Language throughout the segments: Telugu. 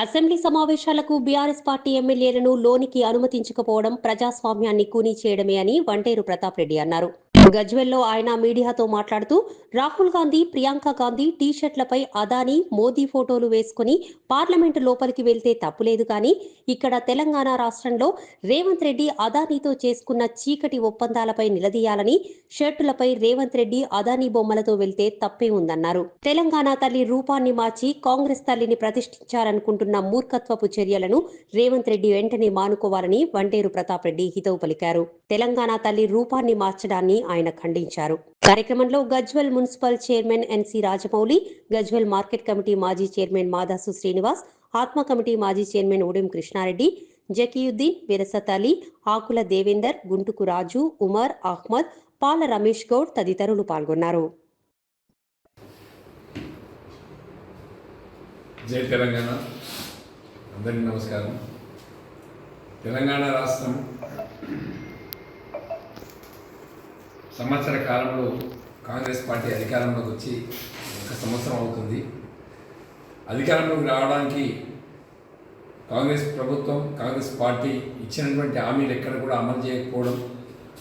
అసెంబ్లీ సమావేశాలకు బీఆర్ఎస్ పార్టీ ఎమ్మెల్యేలను లోనికి అనుమతించకపోవడం ప్రజాస్వామ్యాన్ని కూనీ చేయడమే అని వంటేరు ప్రతాప్ రెడ్డి అన్నారు. గజ్వెల్లో ఆయన మీడియాతో మాట్లాడుతూ రాహుల్ గాంధీ ప్రియాంక గాంధీ టీషర్ట్లపై అదానీ మోదీ ఫోటోలు వేసుకుని పార్లమెంటు లోపలికి వెళ్తే తప్పులేదు కానీ ఇక్కడ తెలంగాణ రాష్ట్రంలో రేవంత్ రెడ్డి అదానీతో చేసుకున్న చీకటి ఒప్పందాలపై నిలదీయాలని షర్టులపై రేవంత్ రెడ్డి అదానీ బొమ్మలతో వెళ్తే తప్పే ఉందన్నారు. తెలంగాణ తల్లి రూపాన్ని మార్చి కాంగ్రెస్ తల్లిని ప్రతిష్ఠించాలనుకుంటున్న మూర్ఖత్వపు చర్యలను రేవంత్ రెడ్డి వెంటనే మానుకోవాలని వంటేరు ప్రతాప్ రెడ్డి హితవు పలికారు. తెలంగాణ తల్లి రూపాన్ని మార్చడాన్ని ఆయన ఖండించారు. కార్యక్రమంలో Gajwel municipal chairman NC Rajamouli Gajwel market committee మాజీ చైర్మన్ మాదాసు శ్రీనివాస్ ఆత్మ కమిటీ మాజీ చైర్మన్ ఉడెం కృష్ణారెడ్డి జకీయుద్దీన్ విరసత్ అలీ ఆకుల దేవేందర్ గుంటుకు రాజు ఉమర్ అహ్మద్ పాల రమేష్ గౌడ్ తదితరులు పాల్గొన్నారు. జై తెలంగాణ. అందరికీ నమస్కారం. తెలంగాణ రాష్ట్రం సంవత్సర కాలంలో కాంగ్రెస్ పార్టీ అధికారంలోకి వచ్చి ఒక సంవత్సరం అవుతుంది. అధికారంలోకి రావడానికి కాంగ్రెస్ ప్రభుత్వం కాంగ్రెస్ పార్టీ ఇచ్చినటువంటి హామీలు ఎక్కడ కూడా అమలు చేయకపోవడం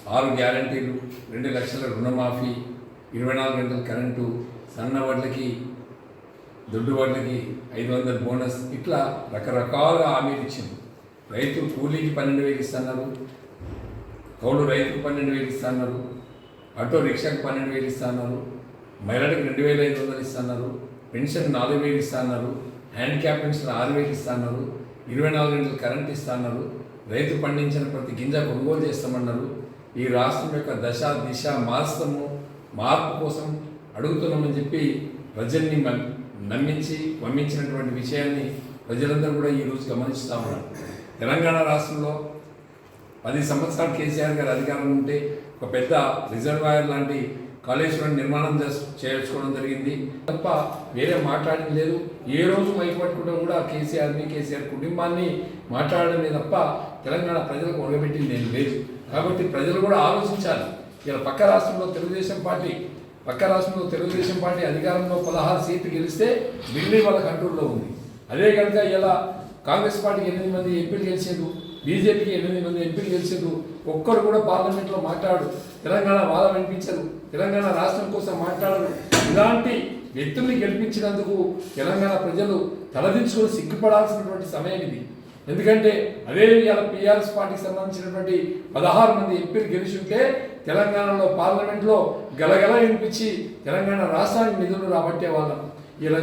ఆరు గ్యారంటీలు రెండు లక్షల రుణమాఫీ ఇరవై నాలుగు గంటల కరెంటు సన్న వడ్లకి దొడ్డు వడ్లకి ఐదు వందల బోనస్ ఇట్లా రకరకాల హామీలు ఇచ్చింది. రైతు కూలీకి పన్నెండు వేలు ఇస్తున్నారు. కౌలు రైతుకు పన్నెండు వేలు ఇస్తున్నారు. ఆటో రిక్షాకి పన్నెండు వేలు ఇస్తున్నారు మహిళలకు రెండు వేల ఐదు వందలు ఇస్తున్నారు పెన్షన్ నాలుగు వేలు ఇస్తున్నారు హ్యాండిక్యాప్ పెన్షన్ ఆరు వేలు ఇస్తున్నారు ఇరవై నాలుగు గంటలు కరెంట్ ఇస్తున్నారు రైతు పండించిన ప్రతి గింజ కొనుగోలు చేస్తామన్నారు. ఈ రాష్ట్రం యొక్క దశ దిశ మారుస్తాము మార్పు కోసం అడుగుతున్నామని చెప్పి ప్రజల్ని నమ్మించి పంపించినటువంటి విషయాన్ని ప్రజలందరూ కూడా ఈరోజు గమనిస్తూ ఉన్నారు. తెలంగాణ రాష్ట్రంలో పది సంవత్సరాలు కేసీఆర్ గారు అధికారం ఉంటే ఒక పెద్ద రిజర్వాయర్ లాంటి కాళేశ్వరం నిర్మాణం చేసుకోవడం చేయించుకోవడం జరిగింది. తప్ప వేరే మాట్లాడింది లేదు. ఏ రోజు మైకు కూడా కేసీఆర్ని కేసీఆర్ కుటుంబాన్ని మాట్లాడడమే తప్ప తెలంగాణ ప్రజలకు ఒరగబెట్టింది నేను లేదు. కాబట్టి ప్రజలు కూడా ఆలోచించాలి. ఇలా పక్క రాష్ట్రంలో తెలుగుదేశం పార్టీ పక్క రాష్ట్రంలో తెలుగుదేశం పార్టీ అధికారంలో పదహారు సీట్లు గెలిస్తే ఢిల్లీ వాళ్ళ కంట్రోల్లో ఉంది. అదే కనుక ఇలా కాంగ్రెస్ పార్టీకి ఎనిమిది మంది ఎంపీలు గెలిచారు బీజేపీకి ఎనిమిది మంది ఎంపీలు గెలిచారు. ఒక్కరు కూడా పార్లమెంట్లో మాట్లాడు తెలంగాణ వాదం వినిపించదు తెలంగాణ రాష్ట్రం కోసం మాట్లాడరు. ఇలాంటి వ్యక్తుల్ని గెలిపించినందుకు తెలంగాణ ప్రజలు తలదించుకొని సిగ్గుపడాల్సినటువంటి సమయం ఇది. ఎందుకంటే అదే ఇవాళ పిఆర్ఎస్ పార్టీకి సంబంధించినటువంటి పదహారు మంది ఎంపీలు గెలిచుంటే తెలంగాణలో పార్లమెంట్లో గలగల వినిపించి తెలంగాణ రాష్ట్రానికి నిధులు రాబట్టే వాళ్ళం. ఇలా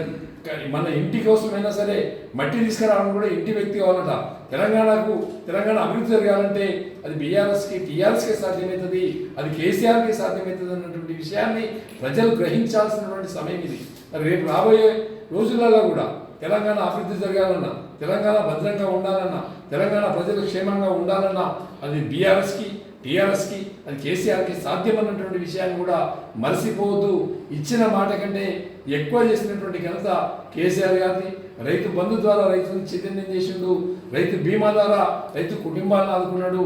కానీ మన ఇంటి కోసమైనా సరే మట్టి తీసుకురావడం కూడా ఇంటి వ్యక్తి కావాలట. తెలంగాణకు తెలంగాణ అభివృద్ధి జరగాలంటే అది బీఆర్ఎస్కి టీఆర్ఎస్కి సాధ్యమవుతుంది అది కేసీఆర్కి సాధ్యమవుతుంది అన్నటువంటి విషయాన్ని ప్రజలు గ్రహించాల్సినటువంటి సమయం ఇది. మరి రేపు రాబోయే రోజులలో కూడా తెలంగాణ అభివృద్ధి జరగాలన్నా తెలంగాణ భద్రంగా ఉండాలన్నా తెలంగాణ ప్రజలు క్షేమంగా ఉండాలన్నా అది బీఆర్ఎస్కి టీఆర్ఎస్కి అది కేసీఆర్కి సాధ్యమన్నటువంటి విషయాన్ని కూడా మరసిపోవద్దు ఇచ్చిన మాట కంటే ఎక్కువ చేసినటువంటి ఘనత కేసీఆర్ గారిది. రైతు బంధు ద్వారా రైతులను చైతన్యం చేసిండు. రైతు బీమా ద్వారా రైతు కుటుంబాలను ఆదుకున్నాడు.